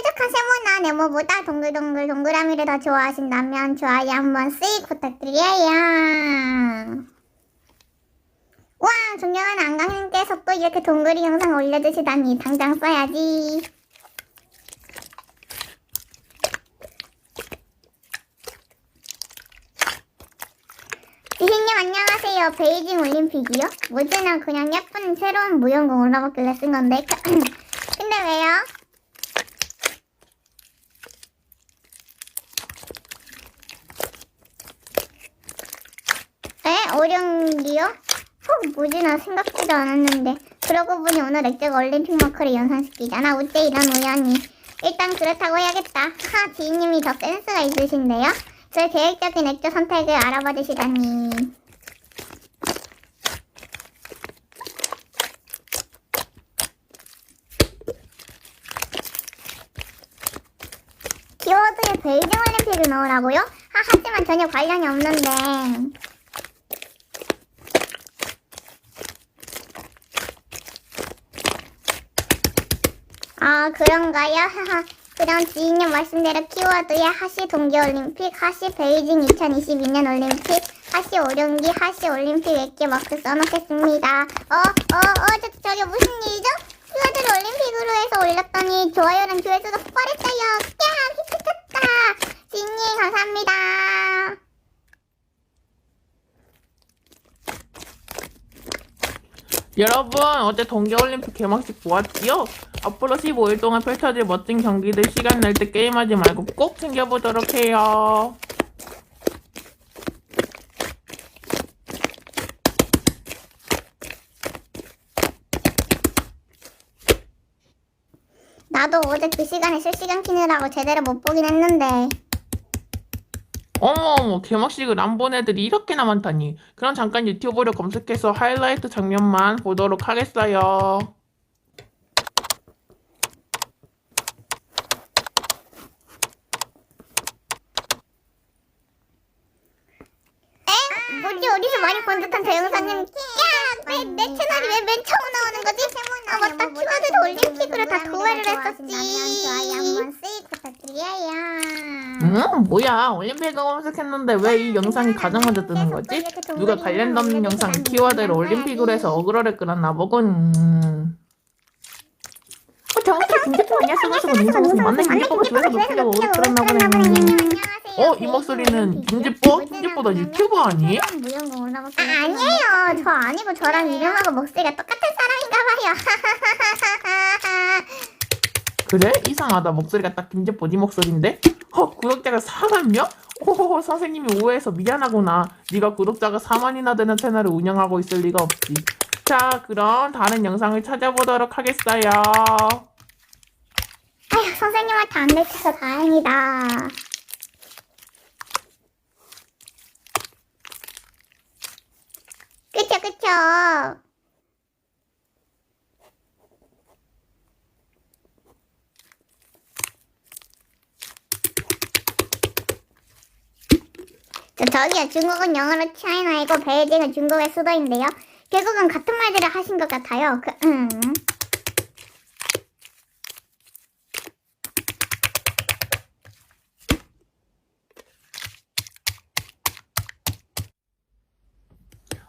뾰족한 세모나 네모보다 동글동글 동그라미를 더 좋아하신다면 좋아요 한번 씩 부탁드려요. 와, 존경하는 안강님께서 또 이렇게 동그리 영상 올려주시다니 당장 써야지. 지희님 안녕하세요. 베이징 올림픽이요? 뭐지 나 그냥 예쁜 새로운 무용공 올라먹길래 쓴 건데. 근데 왜요? 에? 어령기요? 헉, 뭐지 나 생각지도 않았는데. 그러고 보니 오늘 액자가 올림픽 마크를 연상시키잖아. 어째 이런 우연이. 일단 그렇다고 해야겠다. 하, 지희님이 더 센스가 있으신데요? 저의 계획적인 액자 선택을 알아봐 주시다니. 키워드에 베이징 올림픽을 넣으라고요? 하, 하지만 전혀 관련이 없는데. 아, 그런가요? 그럼 지인님 말씀대로 키워드에 하시 동계올림픽, 하시 베이징 2022년 올림픽, 하시 오령기, 하시 올림픽 액기 마크 써놓겠습니다. 어, 어, 어, 저, 저게 무슨 일이죠? 키워드를 올림픽으로 해서 올렸더니 좋아요랑 조회수가 폭발했어요. 야, 히트쳤다. 지인님 감사합니다. 여러분 어제 동계올림픽 개막식 보았지요? 앞으로 15일 동안 펼쳐질 멋진 경기들 시간 날 때 게임하지 말고 꼭 챙겨보도록 해요. 나도 어제 그 시간에 실시간 키느라고 제대로 못 보긴 했는데. 어머 어머 개막식을 안 본 애들이 이렇게나 많다니. 그럼 잠깐 유튜브를 검색해서 하이라이트 장면만 보도록 하겠어요. 에? 뭐지 어디서 많이 본 듯한 저 영상은 야! 왜, 내 채널이 왜 맨 처음 나오는 거지? 아 맞다 키워드도 올림픽으로 다 도배를 했었지 좋아요 한번 씩 부탁드려요 음 뭐야 올림픽을 검색했는데 왜 이 영상이 가장 먼저 뜨는 거지? 누가 관련도 없는 영상 키워드를 올림픽으로 해서 어그로를 끌었나 보군. 음. 어, 정확히 김대표 아니야? 쓰고쓰고 민서무슨 맞네 김대표가 조회수 높이려고 어그로 끌었나 보네. 어, 이 목소리는 김지뽀? 김지뽀도 유튜버 아니? 아, 아니에요. 저 아니고 저랑 이름하고 목소리가 똑같은 사람인가 봐요. 그래? 이상하다. 목소리가 딱 김지뽀 네 목소리인데? 어, 구독자가 4만 명? 호호호, 선생님이 오해해서 미안하구나. 네가 구독자가 4만이나 되는 채널을 운영하고 있을 리가 없지. 자, 그럼 다른 영상을 찾아보도록 하겠어요. 아휴, 선생님한테 안 내쳐서 다행이다. 그쵸, 그쵸. 저, 저기요, 중국은 영어로 차이나이고 베이징은 중국의 수도인데요. 결국은 같은 말들을 하신 것 같아요. 그, 음.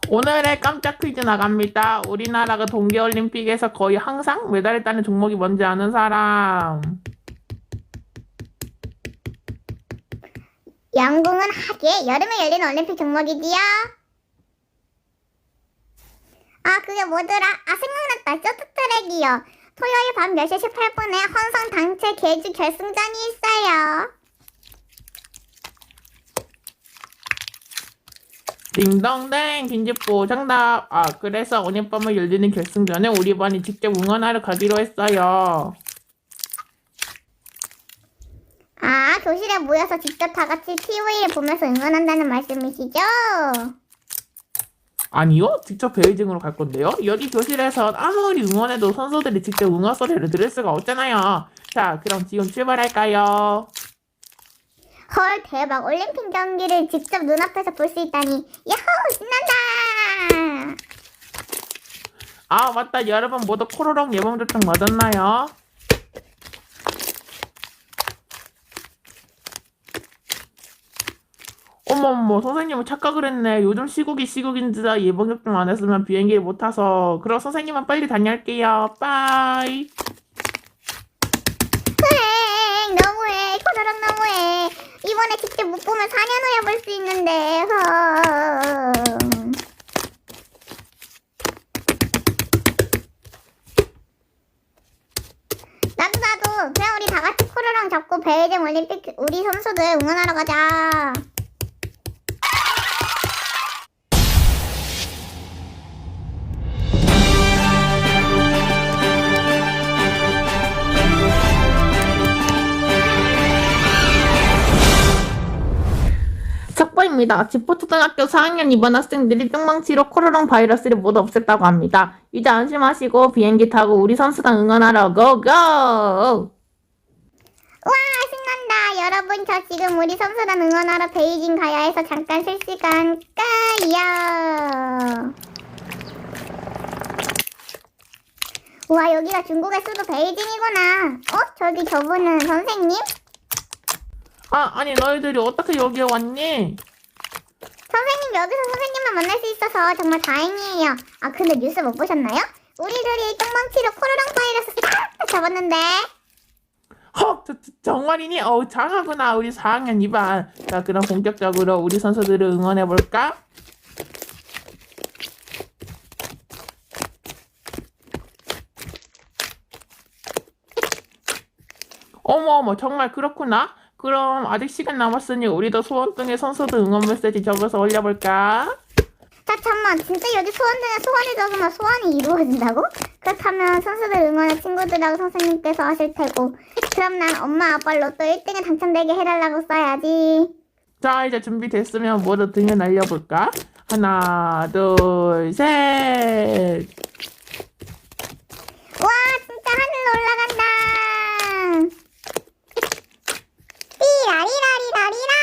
오늘의 깜짝 퀴즈 나갑니다. 우리나라가 동계올림픽에서 거의 항상 메달을 따는 종목이 뭔지 아는 사람. 영궁은 하계 여름에 열리는 올림픽 종목이지요. 아 그게 뭐더라? 아 생각났다. 쇼트트랙이요. 토요일 밤 10시 18분에 헌성 당체 계주 결승전이 있어요. 딩동댕 김지뽀 정답. 아 그래서 오늘 밤에 열리는 결승전에 우리 반이 직접 응원하러 가기로 했어요. 아 교실에 모여서 직접 다 같이 TV를 보면서 응원한다는 말씀이시죠? 아니요, 직접 베이징으로 갈 건데요. 여기 교실에서 아무리 응원해도 선수들이 직접 응원 소리를 들을 수가 없잖아요. 자, 그럼 지금 출발할까요? 헐 대박 올림픽 경기를 직접 눈앞에서 볼 수 있다니 야호 신난다. 아, 맞다. 여러분 모두 코로나 예방접종 맞았나요? 어머머 선생님은 착각을 했네. 요즘 시국이 시국인지라 예방 접종 안 했으면 비행기를 못 타서. 그럼 선생님은 빨리 다녀올게요. 빠이. 행 너무해 코로랑 너무해 이번에 직접 못 보면 4년 후에 볼 수 있는데 흠. 나도 나도 그냥 우리 다 같이 코로랑 잡고 베이징 올림픽 우리 선수들 응원하러 가자 척보입니다. 지포초등학교 4학년 입원 학생들이 뿅망치로 코로나 바이러스를 모두 없앴다고 합니다. 이제 안심하시고 비행기 타고 우리 선수단 응원하러 고고! 와 신난다 여러분 저 지금 우리 선수단 응원하러 베이징 가야 해서 잠깐 쉴 시간 까요 와 여기가 중국의 수도 베이징이구나 어? 저기 저분은 선생님? 아, 아니 너희들이 어떻게 여기에 왔니? 선생님 여기서 선생님만 만날 수 있어서 정말 다행이에요 아 근데 뉴스 못 보셨나요? 우리들이 똥망치로 코로나 바이러스 싹 잡았는데 헉, 저, 저, 정말이니? 어우, 장하구나. 우리 4학년 2반. 자, 그럼 본격적으로 우리 선수들을 응원해볼까? 어머, 어머, 정말 그렇구나. 그럼 아직 시간 남았으니 우리도 소원등에 선수들 응원 메시지 적어서 올려볼까? 자 잠만 진짜 여기 소원등에 소원이 적으면 소원이 이루어진다고? 그렇다면 선수들 응원을 친구들하고 선생님께서 하실 테고 그럼 난 엄마 아빠 로또 1등에 당첨되게 해달라고 써야지 자, 이제 준비됐으면 모두 등을 날려볼까? 하나, 둘, 셋. 와 진짜 하늘로 올라간다 삐라리라리라리라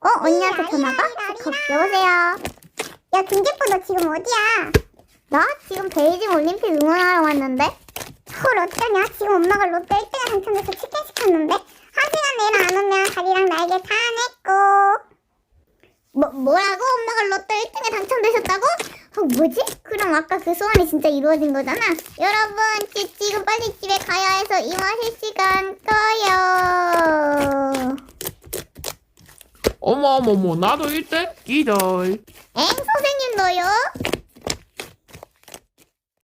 어? 언니한테 전화가? 거, 여보세요 야 김기포 너 지금 어디야? 나? 지금 베이징 올림픽 응원하러 왔는데 헐 어쩌냐 지금 엄마가 롯데 1등에 당첨돼서 치킨 시켰는데 한 시간 내로 안 오면 다리랑 날개 다 냈고 뭐, 뭐라고? 엄마가 롯데 1등에 당첨되셨다고? 어, 뭐지? 그럼 아까 그 소원이 진짜 이루어진 거잖아. 여러분, 지, 지금 빨리 집에 가야 해서 이마실 시간 꺼요. 어머, 어머, 어머, 나도 1등? 기절. 엥, 선생님 너요?